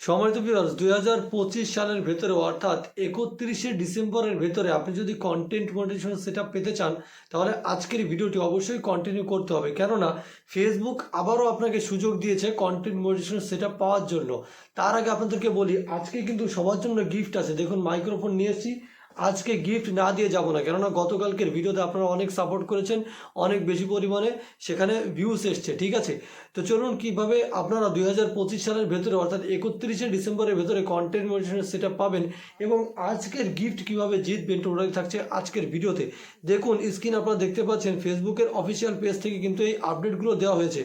সম্মানিত ভিউয়ার্স দুই হাজার পঁচিশ সালের ভেতরে, অর্থাৎ একত্রিশে ডিসেম্বরের ভেতরে আপনি যদি কন্টেন্ট মনিটাইজেশন সেট পেতে চান, তাহলে আজকের ভিডিওটি অবশ্যই কন্টিনিউ করতে হবে। কেননা ফেসবুক আবারও আপনাকে সুযোগ দিয়েছে কন্টেন্ট মনিটাইজেশন সেট পাওয়ার জন্য। তার আগে আপনাদেরকে বলি, আজকে কিন্তু সবার জন্য গিফট আছে। দেখুন মাইক্রোফোন নিয়ে এসেছি। আজকে গিফট না দিয়ে যাব না। কেননা গতকালকের ভিডিওতে আপনারা অনেক সাপোর্ট করেছেন, অনেক বেশি পরিমাণে সেখানে ভিউস এসছে, ঠিক আছে? তো চলুন কীভাবে আপনারা দুই হাজার পঁচিশ সালের ভেতরে, অর্থাৎ একত্রিশে ডিসেম্বরের ভেতরে কন্টেন্ট মনিটাইজেশন সেট পাবেন এবং আজকের গিফট কীভাবে জিতবেন টোটালি থাকছে আজকের ভিডিওতে দেখুন স্ক্রিন আপনারা দেখতে পাচ্ছেন ফেসবুকের অফিসিয়াল পেজ থেকে কিন্তু এই আপডেটগুলো দেওয়া হয়েছে।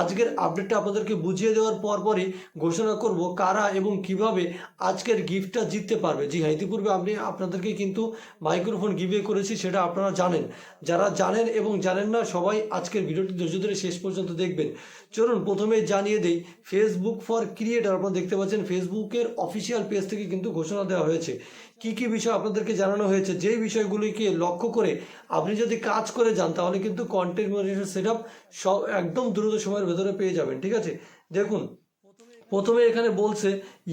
আজকের আপডেটটা আপনাদেরকে বুঝিয়ে দেওয়ার পরপরই ঘোষণা করব কারা এবং কীভাবে আজকের গিফটটা জিততে পারবে। জি হ্যাঁ ইতিপূর্বে আমি আপনাদেরকে কিন্তু মাইক্রোফোন গিভে করেছি, সেটা আপনারা জানেন। যারা জানেন এবং জানেন না, সবাই আজকের ভিডিওটি ধৈর্য ধরে শেষ পর্যন্ত দেখবেন। চলুন, প্রথমে জানিয়ে দেই ফেসবুক ফর ক্রিয়েটার আপনারা দেখতে পাচ্ছেন ফেসবুকের অফিসিয়াল পেজ থেকে কিন্তু ঘোষণা দেওয়া হয়েছে। কি কি বিষয় আপনাদেরকে জানানো হয়েছে, যেই বিষয়গুলিকে লক্ষ্য করে আপনি যদি কাজ করে যান, তাহলে কিন্তু কন্টেন্ট মনিটাইজেশন সেট আপ সব একদম দ্রুত সময়ের ভেতরে পেয়ে যাবেন, ঠিক আছে? দেখুন, প্রথমে এখানে বলছে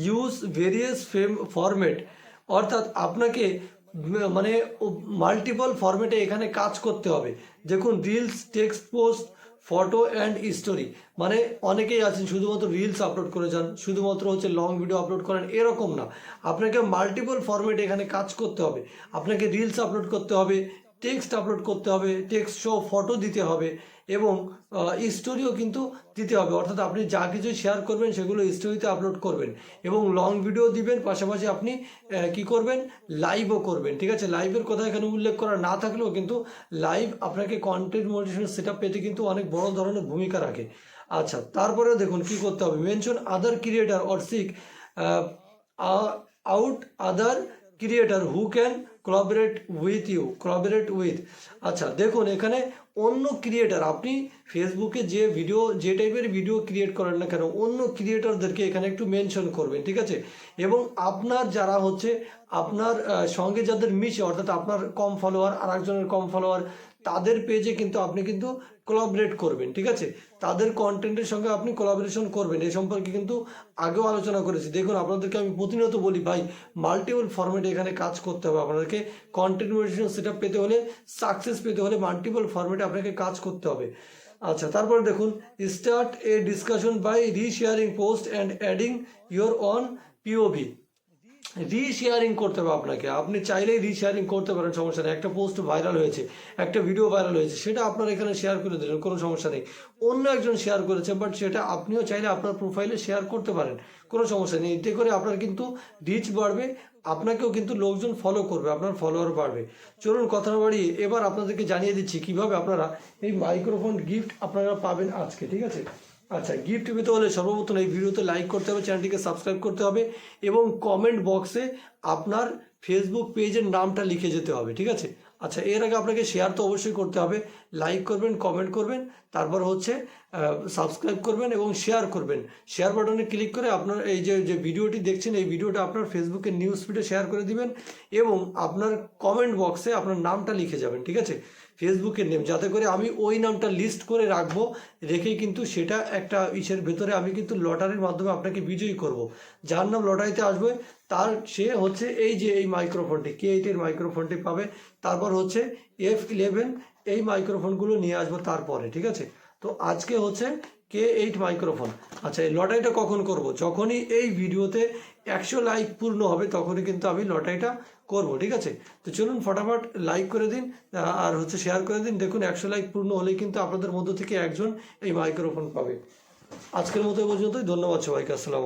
ইউজ ভেরিয়াস ফেম ফরম্যাট অর্থাৎ আপনাকে মানে মাল্টিপল ফরম্যাটে এখানে কাজ করতে হবে। দেখুন reels text post photo and story মানে অনেকেই আছেন, শুধুমাত্র রিলস আপলোড করে যান, শুধুমাত্র হচ্ছে লং ভিডিও আপলোড করেন, এরকম না। আপনাকে মাল্টিপল ফরম্যাটে এখানে কাজ করতে হবে। আপনাকে রিলস আপলোড করতে হবে টেক্সট আপলোড করতে হবে টেক্সট শো ফটো দিতে হবে। এবং স্টোরিও কিন্তু দিতে হবে। অর্থাৎ আপনি যা কিছু শেয়ার করবেন, সেগুলো স্টোরিতে আপলোড করবেন। এবং লং ভিডিও দিবেন, পাশাপাশি আপনি কি করবেন? লাইভও করবেন, ঠিক আছে? লাইভের কথা এখানে উল্লেখ করা না থাকলেও কিন্তু লাইভ আপনাকে কন্টেন্ট মোটিভেশন সেট পেতে কিন্তু অনেক বড় ধরনের ভূমিকা রাখে। আচ্ছা তারপরে দেখুন কি করতে হবে। Mention other creator or seek out other creator who can collaborate with you collaborate with আচ্ছা দেখুন, এখানে অন্য ক্রিয়েটার আপনি ফেসবুকে যে ভিডিও যে টাইপের ভিডিও ক্রিয়েট করেন না কেন, অন্য ক্রিয়েটারদেরকে এখানে একটু মেনশন করবেন, ঠিক আছে? এবং আপনার যারা হচ্ছে, আপনার সঙ্গে যাদের মিশে অর্থাৎ আপনার কম ফলোয়ার আর একজনের কম ফলোয়ার তাদের পেজে কিন্তু আপনি কিন্তু কোলাবরেট করবেন, ঠিক আছে? তাদের কন্টেন্টের সঙ্গে আপনি কোলাবরেশন করবেন, এ সম্পর্কে কিন্তু আগেও আলোচনা করেছি। দেখুন, আপনাদেরকে আমি প্রতিনিয়ত বলি, ভাই মাল্টিপল ফরম্যাটে এখানে কাজ করতে হবে আপনাদেরকে। কন্টেন্ট মনিটাইজেশন সেট পেতে হলে সাকসেস পেতে হলে মাল্টিপল ফরম্যাটে আপনাকে কাজ করতে হবে। আচ্ছা তারপরে দেখুন start a discussion by resharing post and adding your own POV resharing করতে হবে আপনাকে। আপনি চাইলেই রিশেয়ারিং করতে পারেন, সমস্যা নেই। একটা পোস্ট ভাইরাল হয়েছে, একটা ভিডিও ভাইরাল হয়েছে, সেটা আপনার এখানে শেয়ার করে দিলেন, কোনো সমস্যা নেই। অন্য একজন শেয়ার করেছে বাট সেটা আপনিও চাইলে আপনার প্রোফাইলে শেয়ার করতে পারেন, কোনো সমস্যা নেই। এতে করে আপনার কিন্তু রিচ বাড়বে, আপনাকেও কিন্তু লোকজন ফলো করবে, আপনার ফলোয়ার বাড়বে। চলুন কথা বাড়িয়ে এবার আপনাদেরকে জানিয়ে দিচ্ছি কীভাবে আপনারা এই মাইক্রোফোন গিফট আপনারা পাবেন আজকে, ঠিক আছে? আচ্ছা গিফট পেতে হলে সর্বপ্রথম এই ভিডিওতে লাইক করতে হবে, চ্যানেলটিকে সাবস্ক্রাইব করতে হবে এবং কমেন্ট বক্সে আপনার ফেসবুক পেজের নামটা লিখে যেতে হবে, ঠিক আছে? আচ্ছা এর আগে আপনাকে শেয়ার তো অবশ্যই করতে হবে। লাইক করবেন কমেন্ট করবেন, তারপর হচ্ছে সাবস্ক্রাইব করবেন এবং শেয়ার করবেন। শেয়ার বাটনে ক্লিক করে আপনার এই যে যে ভিডিওটি দেখছেন, এই ভিডিওটা আপনার ফেসবুকের নিউজ ফিডে শেয়ার করে দিবেন এবং আপনার কমেন্ট বক্সে আপনার নামটা লিখে যাবেন, ঠিক আছে? ফেসবুকের নেম যাতে করে আমি ওই নামটা লিস্ট করে রাখব রেখে কিন্তু সেটা একটা ইসের ভেতরে আমি কিন্তু লটারির মাধ্যমে আপনাকে বিজয়ী করব। যার নাম লটারিতে আসবে তার সে হচ্ছে এই যে এই মাইক্রোফোনটি কে এইটের মাইক্রোফোনটি পাবে। তারপর হচ্ছে এফ ইলেভেন এই মাইক্রোফোনগুলো নিয়ে আসব তারপরে, ঠিক আছে? তো আজকে হচ্ছে কে এইট মাইক্রোফোন আচ্ছা এই লটারিটা কখন করব? যখনই এই ভিডিওতে একশো লাইক পূর্ণ হবে, তখনই কিন্তু আমি লটারিটা করব, ঠিক আছে? তো চলুন ফটাফট লাইক করে দিন আর হচ্ছে শেয়ার করে দিন। দেখুন, একশো লাইক পূর্ণ হলেই কিন্তু আপনাদের মধ্য থেকে একজন এই মাইক্রোফোন পাবে। আজকের মতো পর্যন্তই। ধন্যবাদ সবাইকে। আসসালাম